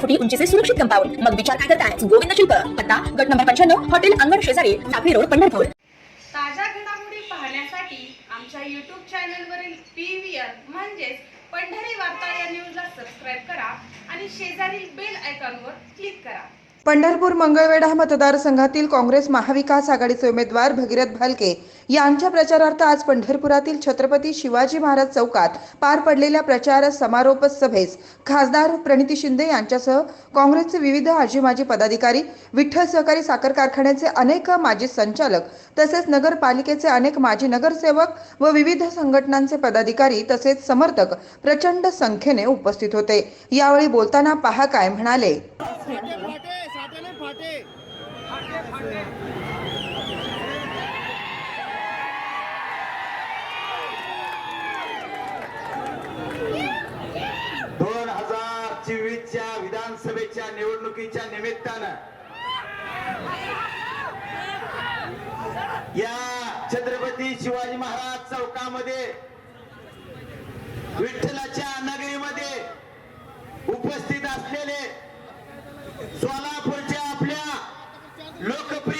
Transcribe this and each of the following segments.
फुटी उंचीचे सुरक्षित कंपाऊंड मग विचार काय करताय? गोविंद शिल्प पत्ता गट नंबर पंच्याण्णव हॉटेल अंगण शेजारी टाकळी रोड पंढरपूर. ताज्या घडामोडी पाहण्यासाठी आमच्या यूट्यूब चॅनलवरील पी व्ही म्हणजेच पंढरी वार्ता या न्यूजला सबस्क्राईब करा आणि शेजारील बेल आयकॉनवर क्लिक करा. पंढरपूर मंगळवेढा मतदारसंघातील काँग्रेस महाविकास आघाडीचे उमेदवार भगीरथ भालके यांच्या प्रचारार्थ आज पंढरपुरातील छत्रपती शिवाजी महाराज चौकात पार पडलेल्या प्रचार समारोप सभेस खासदार प्रणिती शिंदे यांच्यासह काँग्रेसचे विविध आजी माजी पदाधिकारी विठ्ठल सहकारी साखर कारखान्याचे अनेक माजी संचालक तसेच नगरपालिकेचे अनेक माजी नगरसेवक व विविध संघटनांचे पदाधिकारी तसेच समर्थक प्रचंड संख्येने उपस्थित होते. यावेळी बोलताना पहा काय म्हणाले. फाटे. नाही फाटे. दोन हजार चोवीसच्या विधानसभेच्या निवडणुकीच्या निमित्तानं या छत्रपती शिवाजी महाराज चौकामध्ये विठ्ठलाच्या नगरीमध्ये उपस्थित असलेले आपल्या लोकप्रिय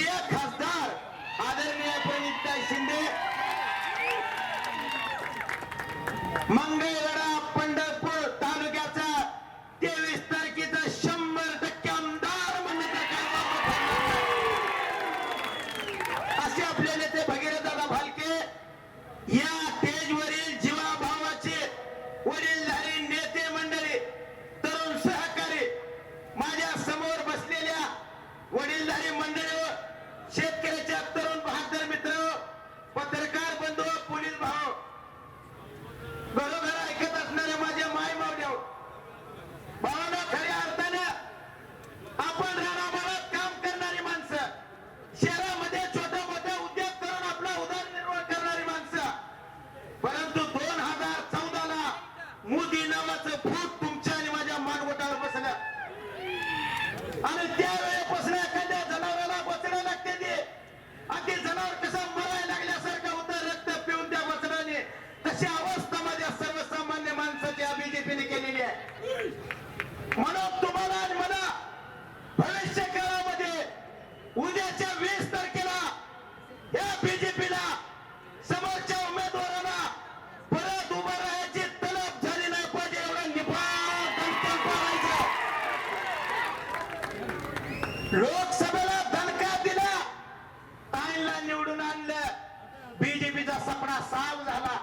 साल झाला.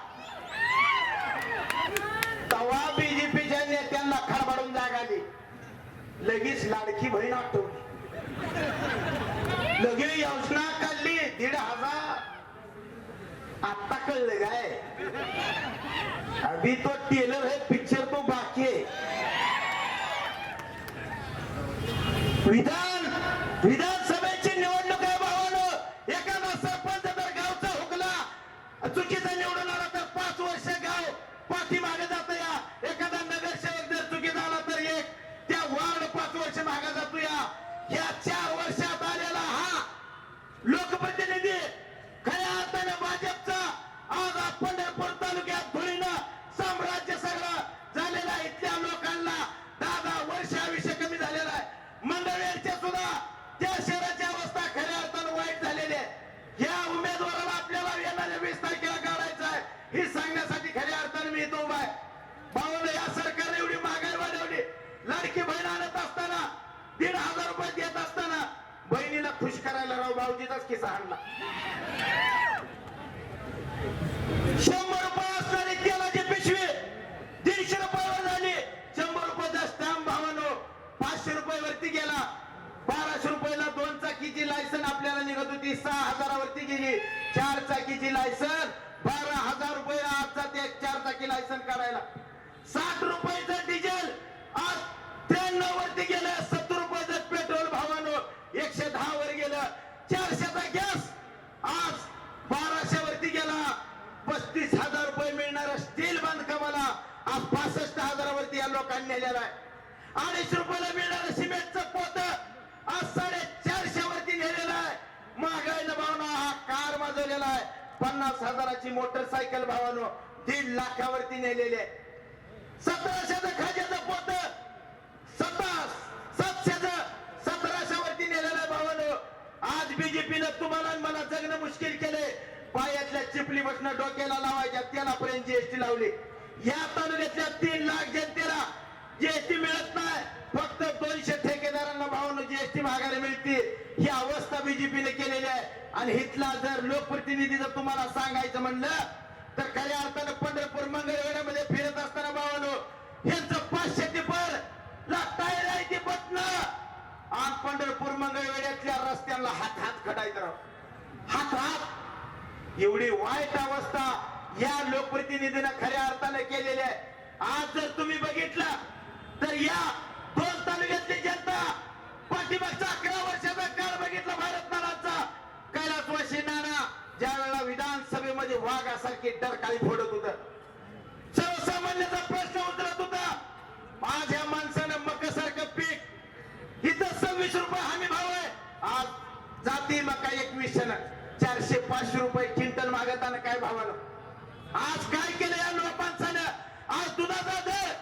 तेव्हा बीजेपीच्या नेत्यांना खडबडून जाग आली. लगेच लाडकी बहीण आठवली लगेच योजना काढली. दीड हजार. आता कळलं काय? अभी तो टेलर है पिक्चर तो बाकी है विधान विधान. करायला भाऊजीचाच किस्सा आणला. शंभर रुपये असणारे तेलाचे पिशवी दीडशे रुपयावर झाली. शंभर रुपयाचा स्टॅम्प भावानो पाचशे रुपये वरती गेला. बाराशे रुपयाला दोन चाकीची लायसन आपल्याला निघत होती. सहा हजारावरती गेली. चार चाकीची लायसन बारा हजार रुपये आजचा ते चार चाकी लायसन करायला साठ रुपयाचा डिझेल आज त्र्याण्णव वरती पासष्ट हजारावरती या लोकांनी नेलेला आहे. अडीच रुपयाला मिळणारं सिमेंटचं पोत आज साडेचारशे वरती नेलेलं आहे. महागाईला भावना हा कार वाजवलेला आहे. पन्नास हजाराची मोटरसायकल भावानो दीड लाखावरती नेलेली आहे. सतराशेचं खाज्याचं पोत सत्तास सातशेच सतराशे वरती नेलेलं आहे भावानो. आज बीजेपीनं तुम्हाला मला जगणं मुश्किल केले पायातल्या चिपली बसणं डोक्याला लावायच्या त्याला पर्यंत जीएसटी लावली. या तालुक्यातल्या तीन लाख जनतेला जीएसटी मिळत नाही फक्त दोनशे ठेकेदारांना भावानं जीएसटी मागायला मिळते. ही अवस्था बीजेपीने केलेली आहे. आणि हितला जर लोकप्रतिनिधी जर तुम्हाला सांगायचं म्हणलं तर खऱ्या अर्थानं पंढरपूर मंगळवेड्यामध्ये फिरत असताना भावानो यांचं पाचशे टिपर लागताय नाही ते बटन आणि पंढरपूर मंगळवेड्यातल्या रस्त्यांना हात हात खटायचं. हात हात एवढी वाईट अवस्था. या लोकप्रतिनिधीनं खऱ्या अर्थानं केलेले आहे. आज जर तुम्ही बघितलं तर या दोन तालुक्यातली जनता पाठीमागचा अकरा वर्षाचा काळ बघितला भारत नानाचा कैलासवासी नाना ज्या वेळेला विधानसभेमध्ये वाघासारखी डरकाळी फोडत होत. सर्वसामान्याचा प्रश्न उतरत होता. आज या माणसानं मकासारखं पीक इथं सव्वीस रुपये हमी भाव आहे. आज जाती मका एकवीसशे चारशे पाचशे रुपये क्विंटल मागताना काय भावानं? आज काय केलं या लोकांचं? आज दुधाचा दर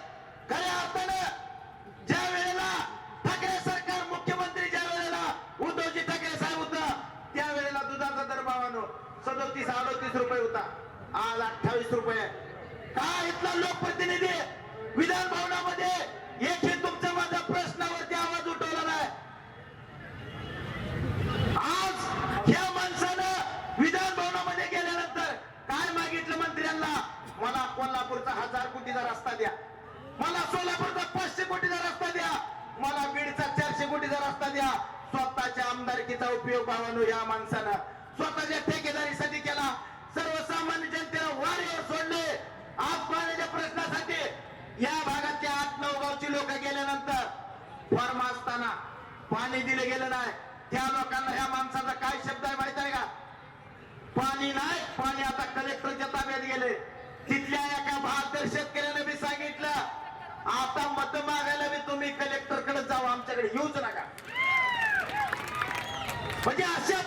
खऱ्या अर्थानं ज्या वेळेला ठाकरे सरकार मुख्यमंत्री ज्या वेळेला उद्धवजी ठाकरे साहेब होता त्या वेळेला दुधाचा दर भावानो सदोतीस अडोतीस रुपये होता. आज अठ्ठावीस रुपये. काय का इथला लोकप्रतिनिधी विधान भवनामध्ये एकही तुमचं मत प्रश्नावरती आवाज उठवला नाही आज ह्या माणसानं विधान भवनामध्ये गेल्यानंतर काय मागितलं मंत्र्यांना? मला कोल्हापूरचा हजार कोटीचा रस्ता द्या. मला सोलापूरचा पाचशे कोटीचा रस्ता द्या. मला बीडचा चारशे कोटीचा रस्ता द्या. स्वतःच्या आमदारकीचा उपयोग भावानो या माणसानं स्वतःच्या ठेकेदारीसाठी केला सर्वसामान्य जनतेला वारीवर सोडले आज पाण्याच्या प्रश्नासाठी या भागातल्या आठ नऊ गावची लोक गेल्यानंतर फॉर्म असताना पाणी दिलं गेलं नाही त्या लोकांना ह्या माणसाचा काय शब्द आहे माहीत आहे का पाणी आता कलेक्टरच्या ताब्यात गेले तिथल्या एका बहादर शेतकऱ्याने मी सांगितलं आता मत मागायला मी तुम्ही कलेक्टरकडे जाऊ आमच्याकडे येऊच नका. म्हणजे अशा